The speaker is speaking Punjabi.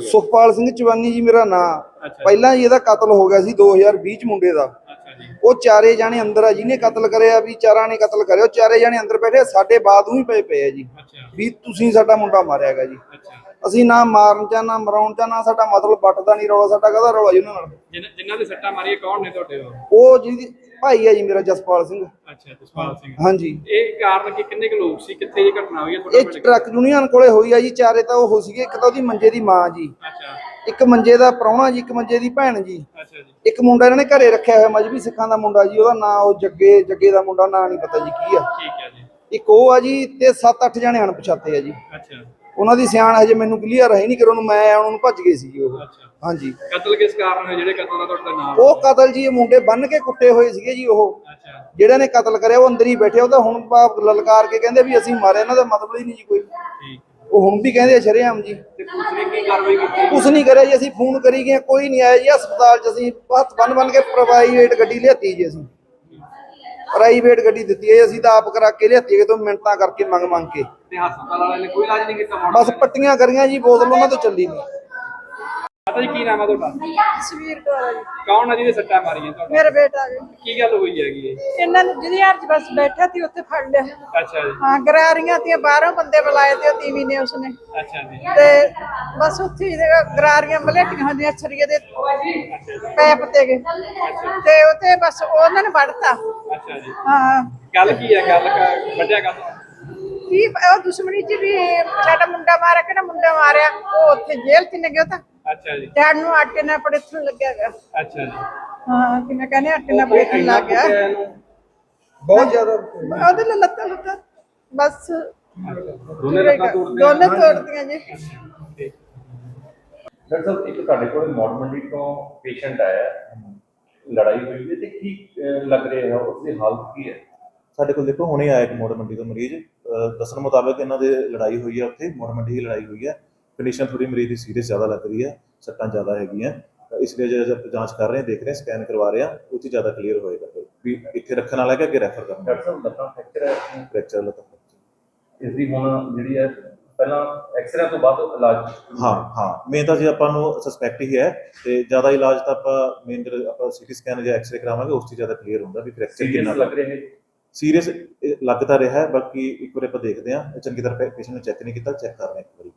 ਸੁਖਪਾਲ ਸਿੰਘ ਚਵਾਨੀ ਜੀ ਮੇਰਾ ਨਾਂ। ਪਹਿਲਾਂ ਜੀ ਇਹਦਾ ਕਤਲ ਹੋ ਗਿਆ ਸੀ 2020 ਚ ਮੁੰਡੇ ਦਾ। ਉਹ ਚਾਰੇ ਜਾਣੇ ਅੰਦਰ ਆ ਜਿਹਨੇ ਕਤਲ ਕਰਿਆ ਵੀ ਚਾਰਾਂ ਨੇ ਕਤਲ ਕਰਿਆ ਉਹ ਚਾਰੇ ਜਾਣੇ ਅੰਦਰ ਬੈਠੇ ਸਾਡੇ ਬਾਦੋਂ ਹੀ ਪਏ ਪਏ ਆ ਜੀ। ਵੀ ਤੁਸੀਂ ਸਾਡਾ ਮੁੰਡਾ ਮਾਰਿਆ ਹੈਗਾ ਜੀ। ਅਸੀਂ ਨਾ ਮਾਰਨ ਚਾ ਨਾ ਮਰਾਉਣ ਚਾ ਨਾ ਸਾਡਾ ਮਤਲਬ ਵੱਟਦਾ ਨਹੀਂ ਰੌਲਾ ਸਾਡਾ ਕਹਦਾ ਰੌਲਾ ਜੀ ਉਹਨਾਂ ਨਾਲ? ਜਿਨ੍ਹਾਂ ਜਿਨ੍ਹਾਂ ਦੇ ਸੱਟਾਂ ਮਾਰੀਆਂ ਕੌਣ ਨੇ ਤੁਹਾਡੇ ਉਹ ਉਹ ਜਿਹਦੀ ਭਾਈ ਆ ਜੀ ਮੇਰਾ ਜਸਪਾਲ ਸਿੰਘ। ਅੱਛਾ ਜਸਪਾਲ ਸਿੰਘ। ਹਾਂਜੀ। ਇਹ ਕਾਰਨ ਕਿ ਕਿੰਨੇ ਕੁ ਲੋਕ ਸੀ ਕਿੱਥੇ ਇਹ ਘਟਨਾ ਹੋਈ ਹੈ ਇਹ ਤੁਹਾਡੇ ਪਿੰਡ? ਟਰੱਕ ਯੂਨੀਅਨ ਕੋਲੇ ਹੋਈ ਆ ਜੀ ਚਾਰੇ ਤਾਂ ਉਹ ਸੀਗੇ ਇੱਕ ਤਾਂ ਉਹਦੀ ਮੰਜੇ ਦੀ ਮਾਂ ਜੀ। ਅੱਛਾ। ਇੱਕ ਮੰਜੇ ਦਾ ਪ੍ਰਾਹੁਣਾ ਜੀ ਇੱਕ ਮੰਜੇ ਦੀ ਭੈਣ ਜੀ। ਅੱਛਾ ਜੀ। ਇੱਕ ਮੁੰਡਾ ਇਹਨਾਂ ਨੇ ਘਰੇ ਰੱਖਿਆ ਹੋਇਆ ਮਜਬੀ ਸਿੱਖਾਂ ਦਾ ਮੁੰਡਾ ਜੀ ਉਹਦਾ ਨਾਂ ਉਹ ਜੱਗੇ ਜੱਗੇ ਦਾ ਮੁੰਡਾ ਨਾਂ ਨਹੀਂ ਪਤਾ ਜੀ ਕੀ ਆ। ਠੀਕ ਹੈ ਜੀ। ਇੱਕ ਉਹ ਆ ਜੀ ਤੇ 7-8 ਜਣੇ ਅਣਪਛਾਤੇ ਆ ਜੀ। ਅੱਛਾ। ਉਹਨਾਂ ਦੀ ਸਿਆਣ ਹਜੇ ਮੈਨੂੰ ਕਲੀਅਰ ਹੈ ਨਹੀਂ ਕਿ ਉਹਨੂੰ ਮੈਂ ਆਉਣ ਨੂੰ ਭੱਜ ਗਏ ਸੀ ਉਹ। ਹਾਂਜੀ। ਕਤਲ ਕਿਸ ਕਾਰਨ ਹੋਇਆ? ਜਿਹੜੇ ਕਤਲ ਦਾ ਤੁਹਾਡਾ ਨਾਮ ਉਹ ਕਤਲ ਜੀ ਇਹ ਮੁੰਡੇ ਬੰਨ ਕੇ ਕੁੱਟੇ ਹੋਏ ਸੀਗੇ ਜੀ ਉਹ। ਅੱਛਾ। ਜਿਹੜੇ ਨੇ ਕਤਲ ਕਰਿਆ ਉਹ ਅੰਦਰ ਹੀ ਬੈਠੇ ਉਹ ਤਾਂ ਹੁਣ ਬਾਪ ਲਲਕਾਰ ਕੇ ਕਹਿੰਦੇ ਵੀ ਅਸੀਂ ਮਾਰੇ ਇਹਨਾਂ ਦਾ ਮਤਲਬ ਹੀ ਨਹੀਂ ਜੀ ਕੋਈ। ਠੀਕ ਉਹ ਹੁਣ ਵੀ ਕਹਿੰਦੇ ਸ਼ਰੇਆਮ ਜੀ। ਤੇ ਪੁਲਿਸ ਨੇ ਕੀ ਕਾਰਵਾਈ ਕੀਤੀ? ਕੁਛ ਨਹੀਂ ਕਰਿਆ ਜੀ ਅਸੀਂ ਫੋਨ ਕਰੀ ਗਏ ਕੋਈ ਨਹੀਂ ਆਇਆ ਜੀ। ਹਸਪਤਾਲ 'ਚ ਅਸੀਂ ਹੱਥ ਬੰਨ ਬੰਨ ਕੇ ਪ੍ਰਾਈਵੇਟ ਗੱਡੀ ਲਿਆਤੀ ਜੀ ਅਸੀਂ। ਪ੍ਰਾਈਵੇਟ ਗੱਡੀ ਦਿੱਤੀ ਹੈ ਅਸੀਂ ਤਾਂ ਆਪ ਕਰਾ ਕੇ ਲਿਆਤੀ ਹੈ ਤੋਂ ਮਿੰਟਾਂ ਕਰਕੇ ਮੰਗ ਮੰਗ ਕੇ। ਤੇ ਹਸਪਤਾਲ ਵਾਲਿਆਂ ਨੇ ਕੋਈ ਇਲਾਜ ਨਹੀਂ ਕੀਤਾ ਬਸ ਪੱਟੀਆਂ ਕਰੀਆਂ ਜੀ ਬੋਤਲ ਉਹਨਾਂ ਤੋਂ ਚੱਲੀ ਨਹੀਂ। ਪਤਾ ਜੀ ਕੀ ਨਾਮ ਹੈ ਤੁਹਾਡਾ? ਤਸਵੀਰ ਕੌਰ ਜੀ। ਕੌਣ ਹੈ ਜਿਹਦੇ ਸੱਟਾਂ ਮਾਰੀਆਂ ਤੁਹਾਡਾ? ਮੇਰਾ ਬੇਟਾ ਜੀ। ਕੀ ਗੱਲ ਹੋਈ ਹੈਗੀ ਇਹ? ਇਹਨਾਂ ਨੂੰ ਜਿਹਦੀ ਹਰ ਚ ਬਸ ਬੈਠਾ ਸੀ ਉੱਥੇ ਫੜ ਲਿਆ। ਅੱਛਾ ਜੀ। ਹਾਂ ਗਰਾਰੀਆਂ ਤੇ ਬਾਹਰੋਂ ਬੰਦੇ ਬੁਲਾਏ ਤੇ ਉਹ ਤੀਵੀ ਨੇ ਉਸਨੇ। ਅੱਛਾ ਜੀ। ਤੇ ਬਸ ਉੱਥੇ ਹੀ ਦੇਖੋ ਗਰਾਰੀਆਂ ਮਲੇਟੀਆਂ ਹੁੰਦੀਆਂ ਛਰੀਏ ਦੇ ਪੈਪ ਤੇ ਗਏ। ਤੇ ਉੱਥੇ ਬਸ ਉਹਨਾਂ ਨੇ ਵੜਤਾ। ਅੱਛਾ ਜੀ। ਹਾਂ। ਗੱਲ ਕੀ ਹੈ? ਗੱਲ ਕ- ਵੱਡਿਆ ਗੱਲ। ਕੀ ਉਹ ਦੁਸ਼ਮਣੀ ਚ ਵੀ ਸਾਡਾ ਮੁੰਡਾ ਮਾਰਿਆ ਕਿਹੜਾ ਮੁੰਡਾ ਮਾਰਿਆ? ਉਹ ਉੱਥੇ ਜੇਲ੍ਹ ਚ ਨੇ ਗਿਆ ਤਾਂ ਅੱਛਾ ਜੀ। ਡੈਡ ਨੂੰ ਆਟੇ ਨਾਲ ਪੜੇਥਣ ਲੱਗਿਆ ਗਿਆ। ਅੱਛਾ ਜੀ। ਹਾਂ ਕਿਵੇਂ ਕਹਿੰਦੇ ਆਟੇ ਨਾਲ ਪੜੇਥਣ ਲੱਗ ਗਿਆ। ਬਹੁਤ ਜ਼ਿਆਦਾ ਉਹਦੇ ਨਾਲ ਲੱਤਾਂ ਲੁੱਤਾਂ ਬਸ। ਦੋਨੇ ਲੱਤਾਂ ਤੋੜਦੇ ਦੋਨੇ ਤੋੜਦੀਆਂ ਜੀ। ਡਾਕਟਰ ਸਾਹਿਬ ਇੱਕ ਤੁਹਾਡੇ ਕੋਲ ਮੌੜ ਮੰਡੀ ਤੋਂ ਪੇਸ਼ੈਂਟ ਆਇਆ। ਲੜਾਈ ਹੋਈ ਹੈ ਤੇ ਕੀ ਅਹ, ਲੱਗ ਰਿਹਾ ਹੈ? ਉਸ ਦੀ ਹਾਲਤ ਕੀ ਹੈ? ਸਾਡੇ ਕੋਲ ਦੇਖੋ ਹੁਣੇ ਆਇਆ ਇੱਕ ਮੋੜ ਮੰਡੀ ਤੋਂ ਮਰੀਜ਼। ਅਹ ਦੱਸਣ ਮੁਤਾਬਕ ਇਹਨਾਂ ਦੇ ਲੜਾਈ ਹੋਈ ਹੈ ਉੱਥੇ ਮੋੜ ਮੰਡੀ ਹੀ ਲੜਾਈ ਹੋਈ ਹੈ। ਕੰਡੀਸ਼ਨ ਥੋੜੀ ਮਰੀਜ਼ ਦੀ ਸੀਰੀਅਸ ਜ਼ਿਆਦਾ ਲੱਗ ਰਹੀ ਹੈ ਸੱਟਾਂ ਜ਼ਿਆਦਾ ਹੈਗੀਆਂ। ਤਾਂ ਇਸ ਲਈ ਜੇ ਆਪਾਂ ਜਾਂਚ ਕਰ ਰਹੇ ਹਾਂ ਦੇਖ ਰਹੇ ਹਾਂ ਸਕੈਨ ਕਰਵਾ ਰਹੇ ਹਾਂ ਉਹ 'ਚ ਜ਼ਿਆਦਾ ਕਲੀਅਰ ਹੋਏਗਾ ਫਿਰ ਵੀ ਇੱਥੇ ਰੱਖਣ ਵਾਲਾ ਹੈ ਕਿ ਅੱਗੇ ਰੈਫਰ ਕਰਨਾ ਡਾਕਟਰ ਸਾਹਿਬ ਲੱਤਾਂ ਫ੍ਰੈਕਚਰ ਹੈ? ਫ੍ਰੈਕਚਰ ਲੱਗਾ ਇਸ ਦੀ ਹੁਣ ਜਿਹੜੀ ਹੈ ਪਹਿਲਾਂ ਐਕਸਰੇ ਤੋਂ ਬਾਅਦ ਇਲਾਜ ਹਾਂ ਹਾਂ। ਮੇਨ ਤਾਂ ਜੇ ਆਪਾਂ ਨੂੰ ਸਸਪੈਕਟ ਹੀ ਹੈ ਤੇ ਜ਼ਿਆਦਾ ਇਲਾਜ ਤਾਂ ਆਪਾਂ ਮੇਨ ਆਪਾਂ ਸੀਟੀ ਸਕੈਨ ਜਾਂ ਐਕਸਰੇ ਕਰਾਵਾਂਗੇ ਉਸ 'ਚ ਜ਼ਿਆਦਾ ਕਲੀਅਰ ਹੁੰਦਾ ਵੀ ਫ੍ਰੈਕਚਰ ਕਿੰਨਾ ਲੱਗ ਰਿਹਾ ਹੈ ਸੀਰੀਅਸ ਲੱਗ ਤਾਂ ਰਿਹਾ ਹੈ ਬਾਕੀ ਇੱਕ ਵਾਰ ਆਪਾਂ ਦੇਖਦੇ ਹਾਂ। ਚੰਗੀ ਤਰ੍ਹਾਂ ਪੇਸ਼ੈਂਟ ਨੂੰ ਚੈੱਕ ਨਹੀਂ ਕੀਤਾ ਚੈੱਕ ਕਰ ਰਹੇ ਇੱਕ ਵਾਰੀ।